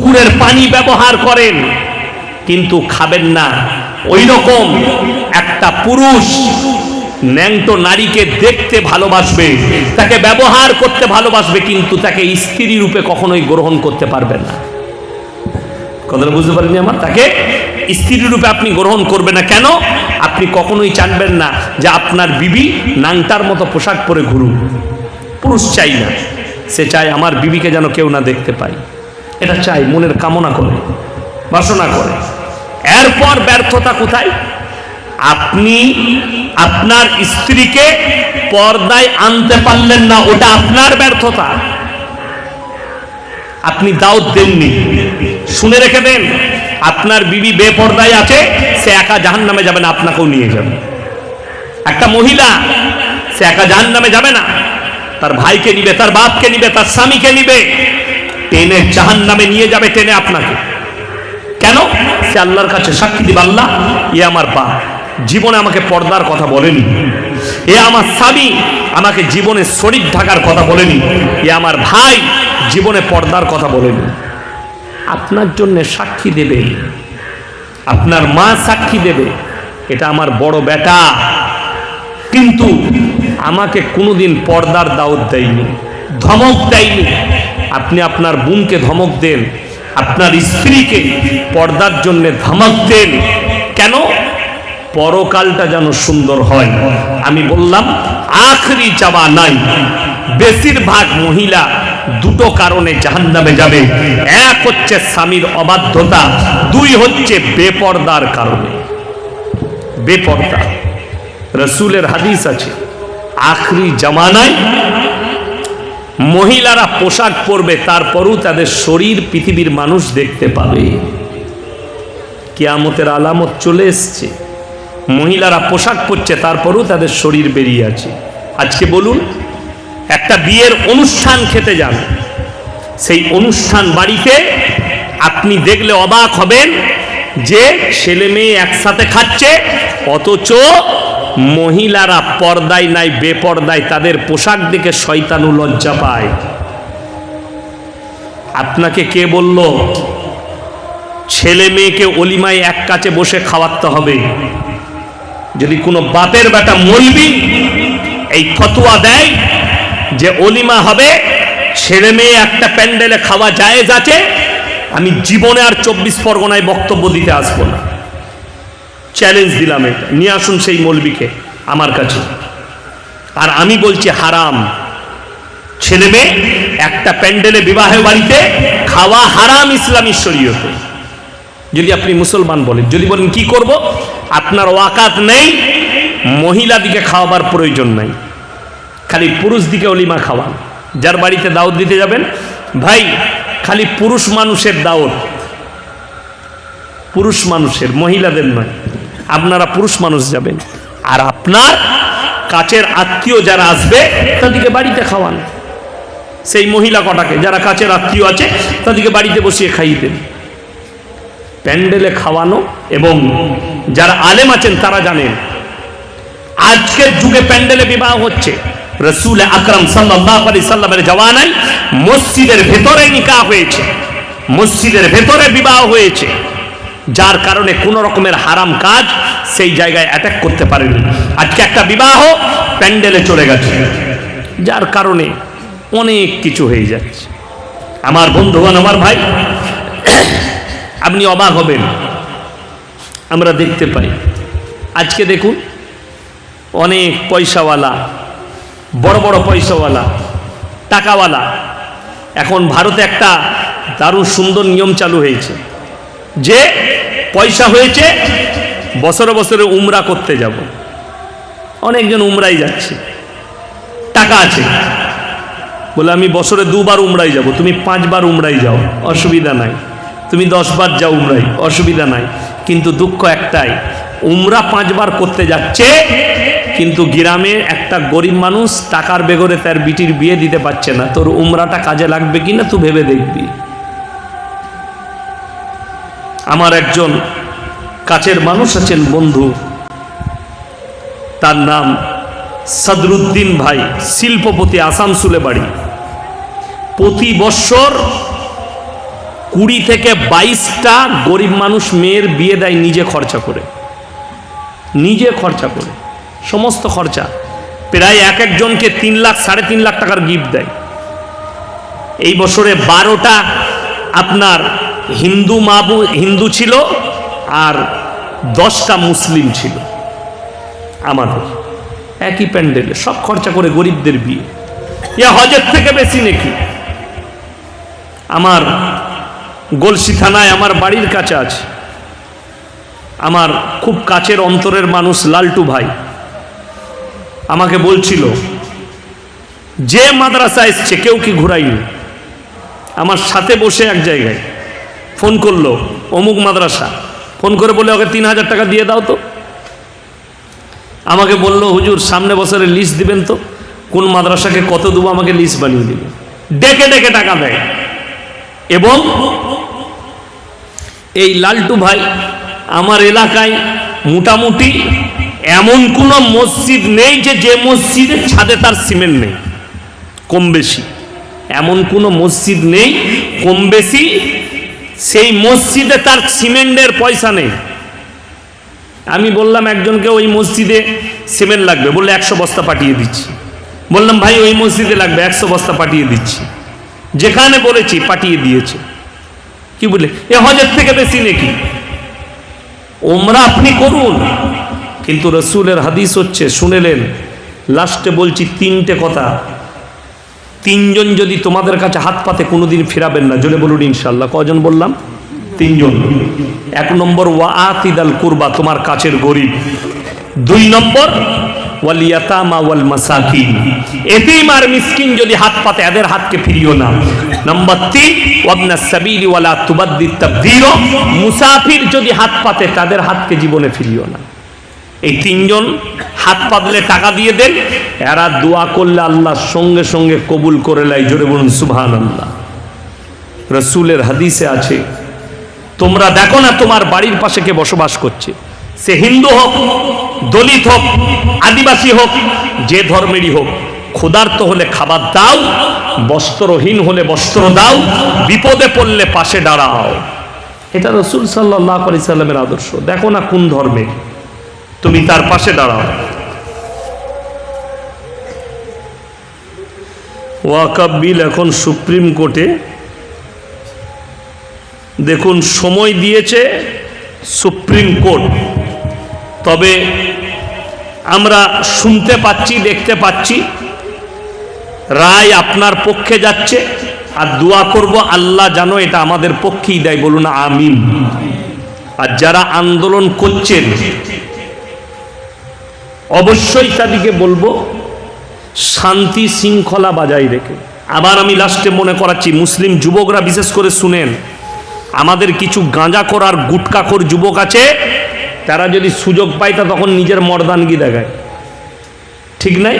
পুকুরের পানি ব্যবহার করেন, কিন্তু খাবেন না। ওই রকম একটা পুরুষ ন্যাংটো নারীকে দেখতে ভালোবাসবে, তাকে ব্যবহার করতে ভালোবাসবে, কিন্তু তাকে স্ত্রী রূপে কখনোই গ্রহণ করতে পারবে না। কথাটা বুঝতে পারেনি আমার? তাকে স্ত্রী রূপে আপনি গ্রহণ করবেন না। কেন? আপনি কখনোই চানবেন না যে আপনার বিবি নাংটার মতো পোশাক পরে ঘুরুক। পুরুষ চাই না। সে চায় আমার বিবিকে যেন কেউ না দেখতে পায়। এটা চাই, মনের কামনা করে, বাসনা করে। এরপর ব্যর্থতা কোথায়? আপনি আপনার স্ত্রীকে পর্দায় আনতে পারলেন না, ওটা আপনার ব্যর্থতা। আপনি দাওয়াত দেননি। শুনে রেখে দেন, আপনার বিবি বেপর্দায় আছে, সে একা জাহান নামে যাবে না, আপনাকেও নিয়ে যাবে। একটা মহিলা, সে একা জাহান নামে যাবে না, তার ভাইকে নিবে, তার বাপকে নিবে, তার স্বামীকে নিবে। টেনে জাহান নামে নিয়ে যাবে টেনে আপনাকে। কেন? সে আল্লাহর কাছে সাক্ষী দিব, আল্লাহ, এ আমার বা জীবনে আমাকে পর্দার কথা বলেনি। এ আমার স্বামী আমাকে জীবনে শরীর ঢাকার কথা বলেনি। এ আমার ভাই জীবনে পর্দার কথা বলেনি। আপনার জন্য সাক্ষী দেবে। আপনার মা সাক্ষী দেবে। এটা আমার বড় বেটা। কিন্তু আমাকে কোনোদিন পর্দার দাওয়াত দেয়নি, ধমক দেয়নি। আপনি আপনার বোনকে ধমক দেন, আপনার স্ত্রীকে পর্দার জন্য ধমক দেন। কেন? পরকালটা যেন সুন্দর হয়। আমি বললাম, আখরি যাওয়া নাই। বেশিরভাগ মহিলা দুটো কারণে জাহান্নামে যাবে। এক হচ্ছে স্বামীর অবাধ্যতা, দুই হচ্ছে বেপর্দার কারণে। বেপর্দা। রসুলের হাদিস আছে, আখরি জামানায় মহিলারা পোশাক পরবে, তারপরও তাদের শরীর পৃথিবীর মানুষ দেখতে পাবে। কেয়ামতের আলামত চলে এসছে। মহিলারা পোশাক পরছে, তারপরও তাদের শরীর বেরিয়ে আছে। আজকে বলুন, একটা বিয়ের অনুষ্ঠান খেতে যান। সেই অনুষ্ঠান বাড়িতে আপনি দেখলে অবাক হবেন যে ছেলে মেয়ে একসাথে খাচ্ছে, অথচ মহিলারা পর্দায় নাই, বেপর্দায়, তাদের পোশাক দেখে শয়তানু লজ্জা পায়। আপনাকে কে বলল, ছেলে মেয়েকে অলিমায় এক কাছে বসে খাওয়াতে হবে? যদি কোনো বাপের বেটা মলবি এই ফতুয়া দেয় যে অলিমা হবে, ছেলে মেয়ে একটা প্যান্ডেলে খাওয়া জায়েজ আছে, আমি জীবনে আর চব্বিশ পরগনায় বক্তব্য দিতে আসব না। চ্যালেঞ্জ দিলাম এটা। নিয়ে আসুন সেই মলবিকে আমার কাছে। আর আমি বলছি, হারাম। ছেলে মেয়ে, একটা প্যান্ডেলে বিবাহ বাড়িতে খাওয়া হারাম ইসলামী শরীয়তে। যদি আপনি মুসলমান বলেন, যদি বলেন কি করব? আপনার ওয়াকাত নেই মহিলা দিকে খাওয়াবার প্রয়োজন নাই। খালি পুরুষ দিকে অলিমা খাওয়ান। যার বাড়িতে দাওয়াত দিতে যাবেন, ভাই, খালি পুরুষ মানুষের দাওয়াত। পুরুষ মানুষের, মহিলাদের নয়। আপনারা পুরুষ মানুষ যাবেন। আর আপনার কাছের আত্মীয় যারা আসবে, তাদেরকে বাড়িতে খাওয়ান। সেই মহিলা কটাকে, যারা কাছের আত্মীয় আছে, তাদেরকে বাড়িতে বসিয়ে খাইয়ে দেন। প্যান্ডেলে খাওয়ানো এবং যারা আলেম আছেন, তারা জানেন, আজকের যুগে প্যান্ডেলে বিবাহ হচ্ছে। রসুল আকরম সাল্লাহ আলি সাল্লামের জওয়ানায় মসজিদের ভেতরে নিকাহ হয়েছে। মসজিদের ভেতরে বিবাহ হয়েছে। যার কারণে কোন রকমের হারাম কাজ সেই জায়গায় অ্যাটাক করতে পারেনি। আজকে একটা বিবাহ প্যান্ডেলে চলে গেছে। যার কারণে অনেক কিছু হয়ে যাচ্ছে। আমার বন্ধুগণ, আমার ভাই, আপনি অবাক হবেন। আমরা দেখতে পাই। আজকে দেখুন, অনেক পয়সাওয়ালা, বড় বড় পয়সাওয়ালা, টাকাওয়ালা, এখন ভারতে একটা দারুণ সুন্দর নিয়ম চালু হয়েছে। যে পয়সা হয়েছে, বছরে বছরে উমরা করতে যাব। অনেকজন উমরাই যাচ্ছে। টাকা আছে। বলে, আমি বছরে দুবার উমরাই যাব। তুমি পাঁচবার উমরাই যাও। অসুবিধা নাই। তুমি দশবার যাও উমরাই। অসুবিধা নাই। কিন্তু দুঃখ একটাই, উমরা পাঁচবার করতে যাচ্ছে, কিন্তু গ্রামে একটা গরিব মানুষ টাকার বেগরে তার বিটির বিয়ে দিতে পারছে না। তোর উমরাটা কাজে লাগবে কিনা, তুই ভেবে দেখবি। আমার একজন কাছের মানুষ আছেন বন্ধু। তার নাম সদরুদ্দিন ভাই, শিল্পপতি আসানসুলে বাড়ি। প্রতি বৎসর কুড়ি থেকে বাইশটা গরিব মানুষ মেয়ের বিয়ে দেয়, নিজে খরচা করে। নিজে খরচা করে। সমস্ত খরচা। প্রায় এক একজনকে তিন লাখ, সাড়ে তিন লাখ টাকার গিফট দেয়। এই বছরে বারোটা আপনার হিন্দু মাবু হিন্দু ছিল আর দশটা মুসলিম ছিল। আমাদের একই প্যান্ডেলে, সব খরচা করে গরিবদের বিয়ে। এ হজের থেকে বেশি নাকি? আমার গলসি থানায় আমার বাড়ির কাছে আছে। আমার খুব কাছের অন্তরের মানুষ লালটু ভাই। আমাকে বলছিল, যে মাদ্রাসা এসছে কেউ কি ঘুরাইনি আমার সাথে বসে এক জায়গায়। ফোন করল, অমুক মাদ্রাসা। ফোন করে বলে ওকে তিন হাজার টাকা দিয়ে দাও তো। আমাকে বলল, হুজুর, সামনে বছরে লিস্ট দিবেন তো। কোন মাদ্রাসাকে কত দেবো আমাকে লিস্ট বানিয়ে দিবে। ডেকে ডেকে টাকা দেয়। এবং এই লালটু ভাই আমার এলাকায় মোটামুটি এমন কোনো মসজিদ নেই যে যে মসজিদের ছাদে তার সিমেন্ট নেই। কম বেশি। এমন কোনো মসজিদ নেই, কম বেশি সেই মসজিদে তার সিমেন্টের পয়সা নেই। আমি বললাম, একজনকে ওই মসজিদে সিমেন্ট লাগবে। বললে, একশো বস্তা পাঠিয়ে দিচ্ছি। বললাম, ভাই, ওই মসজিদে লাগবে, একশো বস্তা পাঠিয়ে দিচ্ছি। যেখানে বলেছি, পাঠিয়ে দিয়েছে। কি বলে এ হজের থেকে বেশি নাকি? ওমরা আপনি করুন। কিন্তু রসুলের হাদিস হচ্ছে শুনেলেন লাস্টে বলছি তিনটে কথা। তিনজন যদি তোমাদের কাছে হাত পাতে, কোনোদিন ফেরাবেন না। জোরে বলুন ইনশাল্লাহ কজন বললাম? তিনজন। এক নম্বর ওয়া আতিদাল কুরবা, তোমার কাছের গরিব। দুই নম্বর ওয়াল এতিম আর যদি হাত পাতে, এদের হাতকে না। তিন ওয়ালা মুসাফির যদি হাত পাতে, তাদের হাতকে জীবনে ফিরিও না। এই তিনজন হাত পাতলে টাকা দিয়ে দেন, এরা দোয়া করলে আল্লাহ সঙ্গে সঙ্গে কবুল করে লাই জোরে বলুন সুবহান আল্লাহ রসুলের হাদিসে আছে, তোমরা দেখো না তোমার বাড়ির পাশে কে বসবাস করছে। সে হিন্দু হোক, দলিত হোক, আদিবাসী হোক, যে ধর্মেরই হোক, ক্ষুধার্ত হলে খাবার দাও, বস্ত্রহীন হলে বস্ত্র দাও, বিপদে পড়লে পাশে দাঁড়াও। এটা রসুল সাল্লাহ আলি সাল্লামের আদর্শ। দেখো না কোন ধর্মে তুমি তার পাশে দাঁড়াও। ওয়াকাব বিল এখন সুপ্রিম কোর্টে। দেখুন, সময় দিয়েছে সুপ্রিম কোর্ট। তবে আমরা শুনতে পাচ্ছি, দেখতে পাচ্ছি। রায় আপনার পক্ষে যাচ্ছে। আর দোয়া করব আল্লাহ জানো এটা আমাদের পক্ষেই দেয়, বলুন আমিন। আর যারা আন্দোলন করছেন অবশ্যই তাদেরকে বলব, শান্তি শৃঙ্খলা বজায় রেখে। আবার আমি লাস্টে মনে করাচ্ছি, মুসলিম যুবকরা বিশেষ করে শুনেন, আমাদের কিছু গাঁজাখোর আর গুটকাখোর যুবক আছে, তারা যদি সুযোগ পায় তা তখন নিজের মর্দানগি দেখায়। ঠিক নাই?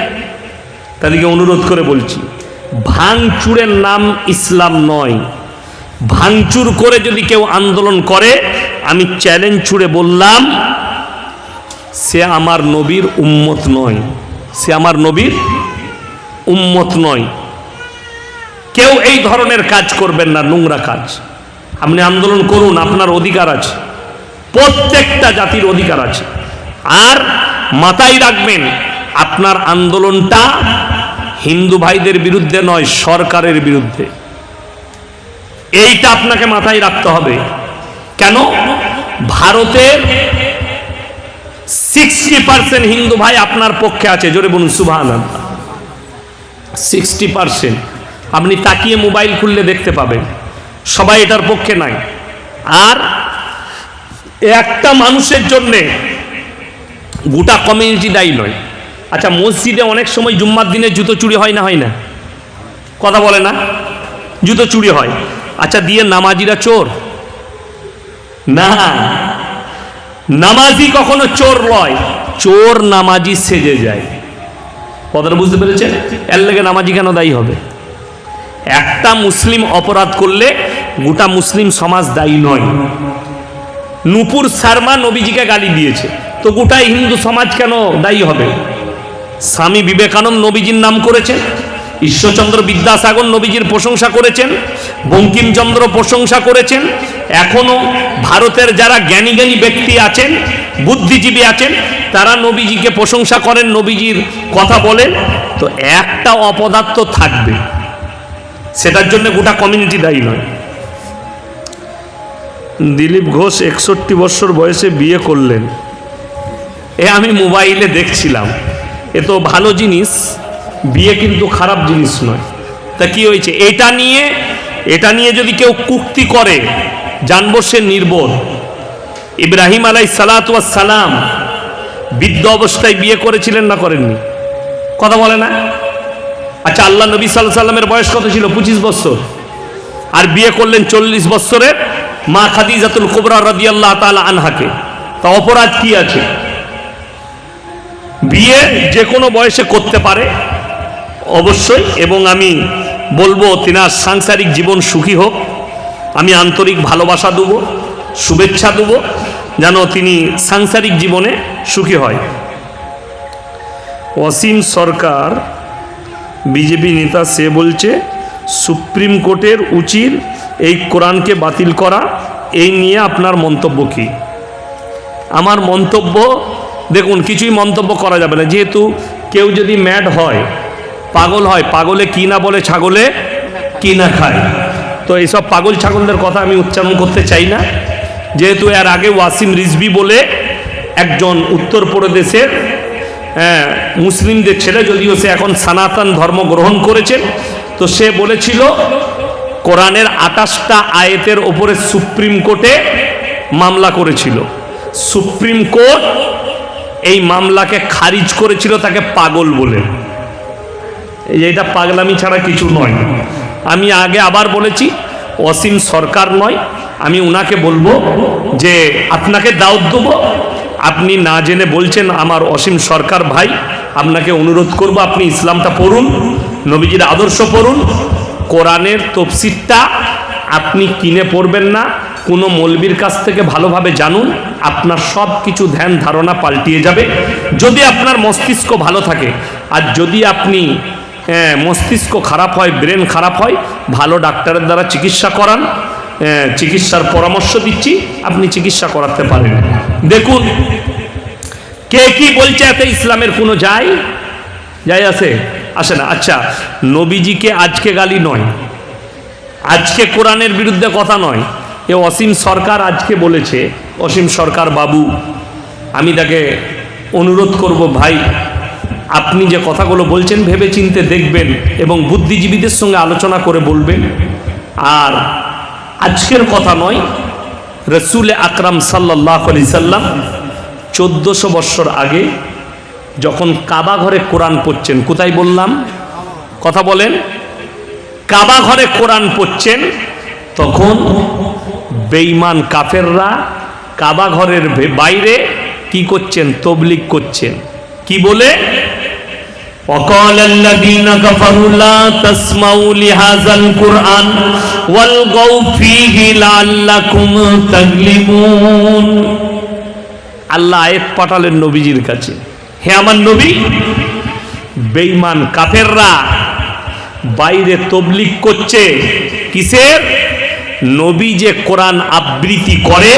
তাদেরকে অনুরোধ করে বলছি, ভাঙচুরের নাম ইসলাম নয়। ভাঙচুর করে যদি কেউ আন্দোলন করে, আমি চ্যালেঞ্জ ছুড়ে বললাম সে আমার নবীর উম্মত নয়। সে আমার নবীর উম্মত নয়। কেউ এই ধরনের কাজ করবেন না, নোংরা কাজ। আপনি আন্দোলন করুন, আপনার অধিকার আছে। প্রত্যেকটা জাতির অধিকার আছে। আর মাথায় রাখবেন, আপনার আন্দোলনটা হিন্দু ভাইদের বিরুদ্ধে নয়, সরকারের বিরুদ্ধে। এইটা আপনাকে মাথায় রাখতে হবে। কেন? ভারতের সিক্সটি পার্সেন্ট হিন্দু ভাই আপনার পক্ষে আছে, জোরে বলুন সুভান সিক্সটি পার্সেন্ট। আপনি তাকিয়ে মোবাইল খুললে দেখতে পাবেন, সবাই এটার পক্ষে নাই। আর একটা মানুষের জন্যে গোটা কমিউনিটি দায়ী নয়। আচ্ছা মসজিদে অনেক সময় জুম্মার দিনে জুতো চুরি হয় না হয় না? কথা বলে না? জুতো চুরি হয়। আচ্ছা দিয়ে নামাজিরা চোর? না। নামাজি কখনো চোর লয়। চোর নামাজি সেজে যায়। কথাটা বুঝতে পেরেছেন? এর লেগে নামাজি কেন দায়ী হবে? একটা মুসলিম অপরাধ করলে গোটা মুসলিম সমাজ দায়ী নয়। নুপুর শর্মা নবীজিকে গালি দিয়েছে। তো গোটাই হিন্দু সমাজ কেন দায়ী হবে? স্বামী বিবেকানন্দ নবীজির নাম করেছেন। ঈশ্বরচন্দ্র বিদ্যাসাগর নবীজির প্রশংসা করেছেন, বঙ্কিমচন্দ্র প্রশংসা করেছেন, এখনও ভারতের যারা জ্ঞানী জ্ঞানী ব্যক্তি আছেন, বুদ্ধিজীবী আছেন, তারা নবীজিকে প্রশংসা করেন, নবীজির কথা বলেন। তো একটা অপদার্থ থাকবে, সেটার জন্য গোটা কমিউনিটি দায়ী নয়। দিলীপ ঘোষ একষট্টি বছর বয়সে বিয়ে করলেন। এ আমি মোবাইলে দেখছিলাম। এ তো ভালো জিনিস। বিয়ে কিন্তু খারাপ জিনিস নয়। তা কি হয়েছে? এটা নিয়ে এটা নিয়ে যদি কেউ কুক্তি করে, জানব সে নির্বোধ। ইব্রাহিম আলাই সালাম বৃদ্ধ অবস্থায় বিয়ে করেছিলেন না করেননি? কথা বলে না? আচ্ছা আল্লাহ নবী সাল্লাহ সাল্লামের বয়স কত ছিল? পঁচিশ বছর। আর বিয়ে করলেন চল্লিশ বছরের মা খাদিজাতুল কুবরা রাদি আল্লাহ তালা আনহাকে। তা অপরাধ কি আছে? বিয়ে যে কোনো বয়সে করতে পারে অবশ্যই, এবং আমি বলব, তিনার সাংসারিক জীবন সুখী হোক। আমি আন্তরিক ভালোবাসা দেবো, শুভেচ্ছা দেবো, যেন তিনি সাংসারিক জীবনে সুখী হয়। অসীম সরকার, বিজেপি নেতা, সে বলছে, সুপ্রিম কোর্টের উচিত এই কোরআনকে বাতিল করা। এই নিয়ে আপনার মন্তব্য কী? আমার মন্তব্য, দেখুন, কিছুই মন্তব্য করা যাবে না। যেহেতু কেউ যদি ম্যাড হয় পাগল হয় পাগলে কি না বলে ছাগলে কি না খায়। তো এইসব পাগল ছাগলদের কথা আমি উচ্চারণ করতে চাই না। যেহেতু এর আগে ওয়াসিম রিজবি বলে একজন উত্তরপ্রদেশের হ্যাঁ, মুসলিমদের ছেলে যদিও সে এখন সনাতন ধর্ম গ্রহণ করেছেন তো সে বলেছিল কোরআনের আটাশটা আয়েতের ওপরে সুপ্রিম কোর্টে মামলা করেছিল। সুপ্রিম কোর্ট এই মামলাকে খারিজ করেছিল তাকে পাগল বলে। এটা পাগলামি ছাড়া কিছু নয়। আমি আগে আবার বলেছি, অসীম সরকার নয়। আমি উনাকে বলব যে আপনাকে দাওয়াত দেবো। আপনি না জেনে বলছেন আমার অসীম সরকার ভাই, আপনাকে অনুরোধ করব আপনি ইসলামটা পড়ুন, নবীজির আদর্শ পড়ুন। কোরআনের তফসিরটা আপনি কিনে পড়বেন না, কোনো মলবির কাছ থেকে ভালোভাবে জানুন, আপনার সব কিছু ধ্যান ধারণা পাল্টিয়ে যাবে। যদি আপনার মস্তিষ্ক ভালো থাকে, আর যদি আপনি মস্তিষ্ক খারাপ হয় ব্রেন খারাপ হয় ভালো ডাক্তারের দ্বারা চিকিৎসা করান হ্যাঁ, চিকিৎসার পরামর্শ দিচ্ছি আপনি চিকিৎসা করাতে পারেন। দেখুন কে কি বলছে এতে ইসলামের কোনো যায়? যাই আছে? আসে না। আচ্ছা নবীজিকে আজকে গালি নয়। আজকে কোরআনের বিরুদ্ধে কথা নয়। এ অসীম সরকার আজকে বলেছে অসীম সরকার বাবু আমি তাকে অনুরোধ করব ভাই আপনি যে কথাগুলো বলছেন ভেবে চিনতে দেখবেন এবং বুদ্ধিজীবীদের সঙ্গে আলোচনা করে বলবেন। আর আজকের কথা নয়, রসুল আকরাম সাল্লাহ আলি সাল্লাম চোদ্দোশো বৎসর আগে যখন কাবা ঘরে কোরআন পড়ছেন, কোথায় বললাম? কথা বলেন। কাবা ঘরে কোরআন পড়ছেন, তখন বেঈমান কাফেররা কাবা ঘরের বাইরে কি করছেন? তবলিক করছেন। কি বলে? وقال الذين كفروا لا تسمعوا لهذا القرآن والغوا فيه لعلكم تغلبون আল্লাহ আয়াত পাঠালেন নবীজির কাছে হে আমার নবী বেঈমান কাফেররা বাইরে তবলিক করছে কিসের নবী যে কোরআন আবৃত্তি করে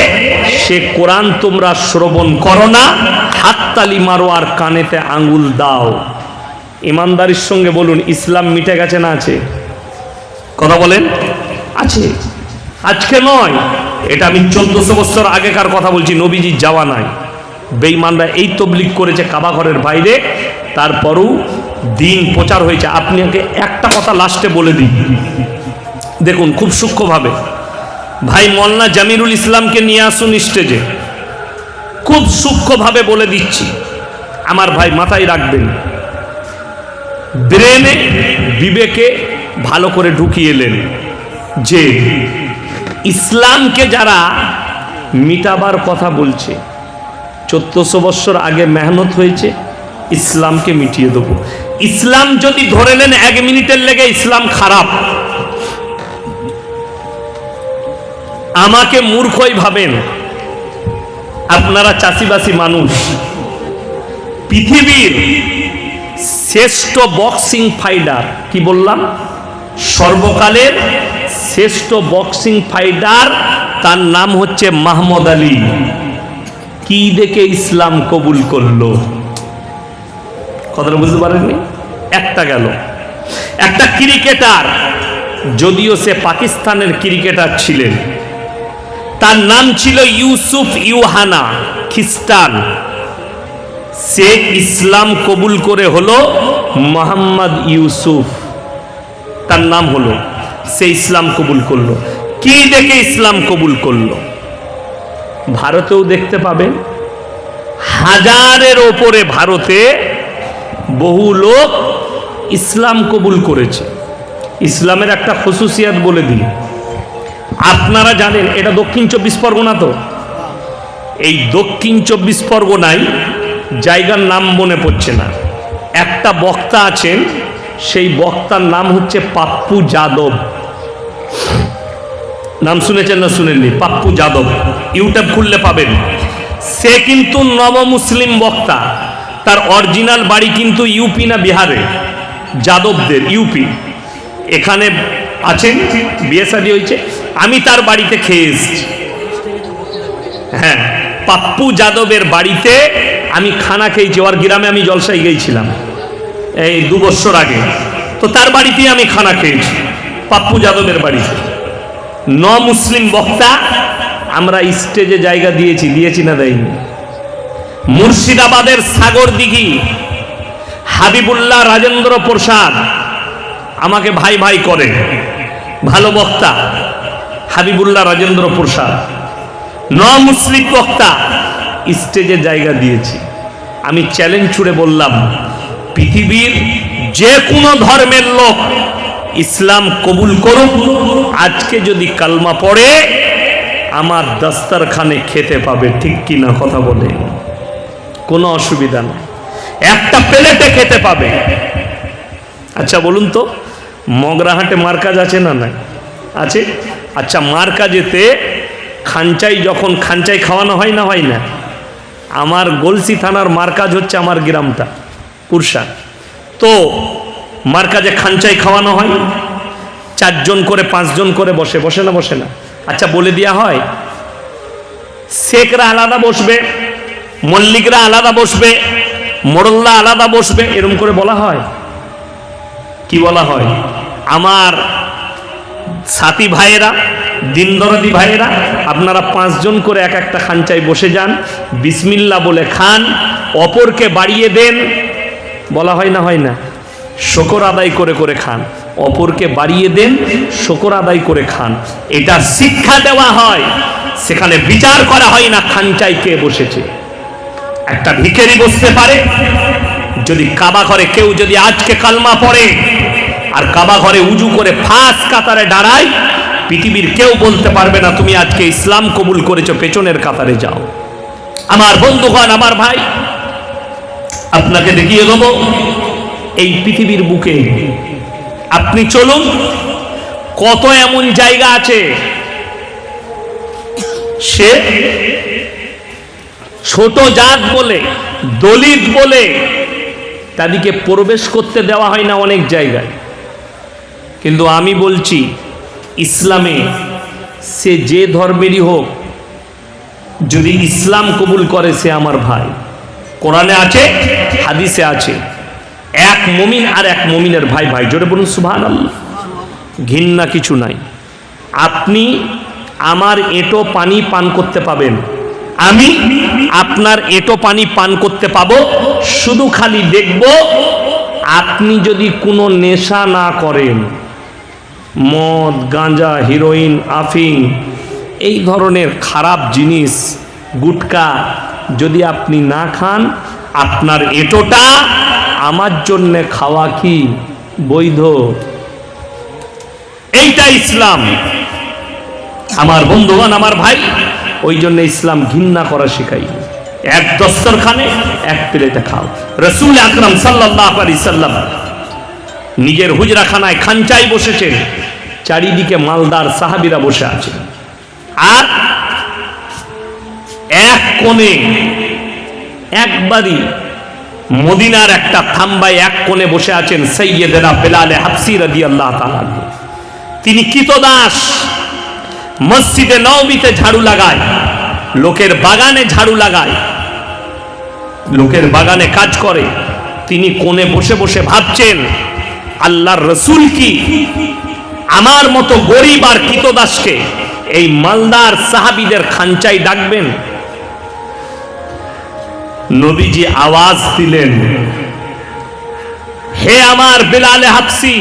সে কোরআন তোমরা শ্রবণ করো না হাততালি মারো আর কানেতে আঙ্গুল দাও ইমানদারির সঙ্গে বলুন ইসলাম মিটে গেছে না আছে? কথা বলেন। আছে। আজকে নয়। এটা আমি চোদ্দশো বছর আগেকার কথা বলছি নবীজির যাওয়া নাই। বেঈমানরা এই তবলিক করেছে কাবা ঘরের বাইরে তারপরও দিন প্রচার হয়েছে। আপনাকে একটা কথা লাস্টে বলে দিই। দেখুন খুব সূক্ষ্মভাবে। ভাই মল্লা জামিরুল ইসলামকে নিয়ে আসুন স্টেজে। খুব সূক্ষ্মভাবে বলে দিচ্ছি। আমার ভাই মাথায় রাখবেন। ব্রেনে বিবেকে ভালো করে ঢুকিয়ে এলেন যে ইসলামকে যারা মিটাবার কথা বলছে, চোদ্দশো বৎসর আগে মেহনত হয়েছে, ইসলামকে মিটিয়ে দেবো। ইসলাম যদি ধরে নেন এক মিনিটের লেগে ইসলাম খারাপ। আমাকে মূর্খই ভাবেন। আপনারা চাষিবাসী মানুষ। পৃথিবীর শ্রেষ্ঠ বক্সিং ফাইটার, কি বললাম? সর্বকালের শ্রেষ্ঠ বক্সিং ফাইটার, তার নাম হচ্ছে মাহমদ আলী। কি দেখে ইসলাম কবুল করল? কথাটা বুঝতে পারেননি? একটা গেল। একটা ক্রিকেটার, যদিও সে পাকিস্তানের ক্রিকেটার ছিলেন, তার নাম ছিল ইউসুফ ইউহানা খ্রিস্টান। সে ইসলাম কবুল করে হলো মোহাম্মদ ইউসুফ। তার নাম হলো, সে ইসলাম কবুল করল। কি দেখে ইসলাম কবুল করল? ভারতেও দেখতে পাবেন হাজারের ওপরে ভারতে বহু লোক ইসলাম কবুল করেছে। ইসলামের একটা খসুসিয়াত বলে দিই। আপনারা জানেন, এটা দক্ষিণ চব্বিশ পরগনা তো। এই দক্ষিণ চব্বিশ পরগনায় জায়গার নাম মনে পড়ছে না। একটা বক্তা আছেন, সেই বক্তার নাম হচ্ছে পাপ্পু যাদব। নাম শুনেছেন না শুনেননি? পাপ্পু যাদব। ইউটিউব খুললে পাবেন। সে কিন্তু নব মুসলিম বক্তা। তার অরিজিনাল বাড়ি কিন্তু ইউপি না বিহারে? যাদবদের, ইউপি। এখানে আছেন, বিয়ে শাদী হয়েছে। আমি তার বাড়িতে খেয়ে এসেছি। হ্যাঁ। পাপ্পু যাদবের বাড়িতে আমি খানা খেয়েছি ওর গ্রামে আমি জলসাই গিয়েছিলাম, এই দু বছর আগে। তো তার বাড়িতেই আমি খানা খেয়েছি, পাপ্পু যাদবের বাড়িতে। ন মুসলিম বক্তা, আমরা স্টেজে জায়গা দিয়েছি দিয়েছি না দেয়নি। মুর্শিদাবাদের সাগর দিঘি, হাবিবুল্লাহ রাজেন্দ্র প্রসাদ আমাকে ভাই ভাই করে। ভালো বক্তা, হাবিবুল্লাহ রাজেন্দ্র প্রসাদ। ন মুসলিম বক্তা স্টেজে জায়গা দিয়েছি। আমি চ্যালেঞ্জ ছুড়ে বললাম, পৃথিবীর যে কোনো ধর্মের লোক ইসলাম কবুল করুক, আজকে যদি কালমা পড়ে, আমার দস্তারখানে খেতে পাবে, ঠিক কি না কথা বলে? কোনো অসুবিধা নেই। একটা প্লেটে খেতে পাবে। আচ্ছা বলুন তো, মগরাহাটে মার্কাজ আছে না নাই? আছে? আচ্ছা মার্কাজেতে খাঞ্চাই যখন খাঞ্চাই খাওয়ানো হয় না হয় না, আমার গলসি থানার মার্কাজ হচ্ছে আমার গ্রামটা পুরসা তো মার্কাজে খাঞ্চাই খাওয়ানো হয়, চারজন করে, পাঁচজন করে বসে বসে না বসে না। আচ্ছা বলে দেওয়া হয়, শেখরা আলাদা বসবে, মল্লিকরা আলাদা বসবে মোড়ল্লা আলাদা বসবে এরকম করে বলা হয়। কি বলা হয়? আমার সাথী ভাইয়েরা দিনদরদি ভাইয়েরা, আপনারা পাঁচজন করে এক একটা খাঞ্চায় বসে যান, বিসমিল্লা বলে খান, অপরকে বাড়িয়ে দেন, বলা হয় না হয় না, শকর আদায় করে করে খান, অপরকে বাড়িয়ে দেন, শকর আদায় করে খান। এটা শিক্ষা দেওয়া হয়, সেখানে বিচার করা হয় না খাঞ্চায় কে বসেছে। একটা ভিখারি বসতে পারে, যদি কাবা ঘরে কেউ যদি আজকে কালমা পড়ে, আর কাবা ঘরে উজু করে ফাঁস কাতারে দাঁড়ায় পৃথিবীর কেউ বলতে পারবে না, তুমি আজকে ইসলাম কবুল করেছ, পেছনের কাতারে যাও। আমার বন্ধুগণ, আমার ভাই, আপনাকে দেখিয়ে দেবো, এই পৃথিবীর বুকে আপনি চলুন, কত এমন জায়গা আছে, সে ছোট জাত বলে, দলিত বলে তাদেরকে প্রবেশ করতে দেওয়া হয় না অনেক জায়গায়। কিন্তু আমি বলছি ইসলামে সে যে ধর্মেরই হোক, যদি ইসলাম কবুল করে সে আমার ভাই। কোরআনে আছে, হাদিসে আছে, এক মমিন আর এক মমিনের ভাই। ভাই, জোরে বলুন সুভান আল্লাহ ঘৃণা কিছু নাই। আপনি আমার এঁটো পানি পান করতে পাবেন। আমি আপনার এঁটো পানি পান করতে পাবো। শুধু খালি দেখব, আপনি যদি কোনো নেশা না করেন মদ, গাঁজা, হিরোইন আফিং এই ধরনের খারাপ জিনিস, গুটকা যদি আপনি না খান, আপনার এটোটা আমার জন্যে খাওয়া কি বৈধ? এইটা ইসলাম। আমার বন্ধুগণ, আমার ভাই, ওই জন্য ইসলাম ঘৃণা করা শেখাই। এক দস্তরখানে এক প্লেটে খাও। রসুল আকরাম সাল্লাহ আলি সাল্লাম নিজের হুজরাখানায় খাঞ্চাই বসেছেন। চারিদিকে মালদার সাহাবিরা বসে আছে। আর এক কোণে, একবারই মদিনার একটা থাম্বায় এক কোণে বসে আছেন সৈয়দেরা বেলালে হাফসি রাদি আল্লাহ তিনি কিতদাস মসজিদে নবীতে ঝাড়ু লাগায়, লোকের বাগানে ঝাড়ু লাগায়, লোকের বাগানে কাজ করে। তিনি কোণে বসে বসে ভাবছেন, আল্লাহর রসুল কি? আমার মতো গরিব আর কিতদাসকে এই মালদার সাহাবিদের খাঞ্চাই ডাকবেন। নবীজি আওয়াজ দিলেন, হে আমার বেলালে হাফসি,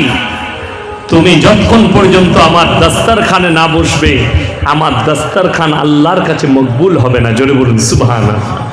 তুমি যতক্ষণ পর্যন্ত আমার দস্তারখানে না বসবে, আমার দস্তারখান আল্লাহর কাছে মকবুল হবে না। জোরে বলুন, সুবহানাল্লাহ।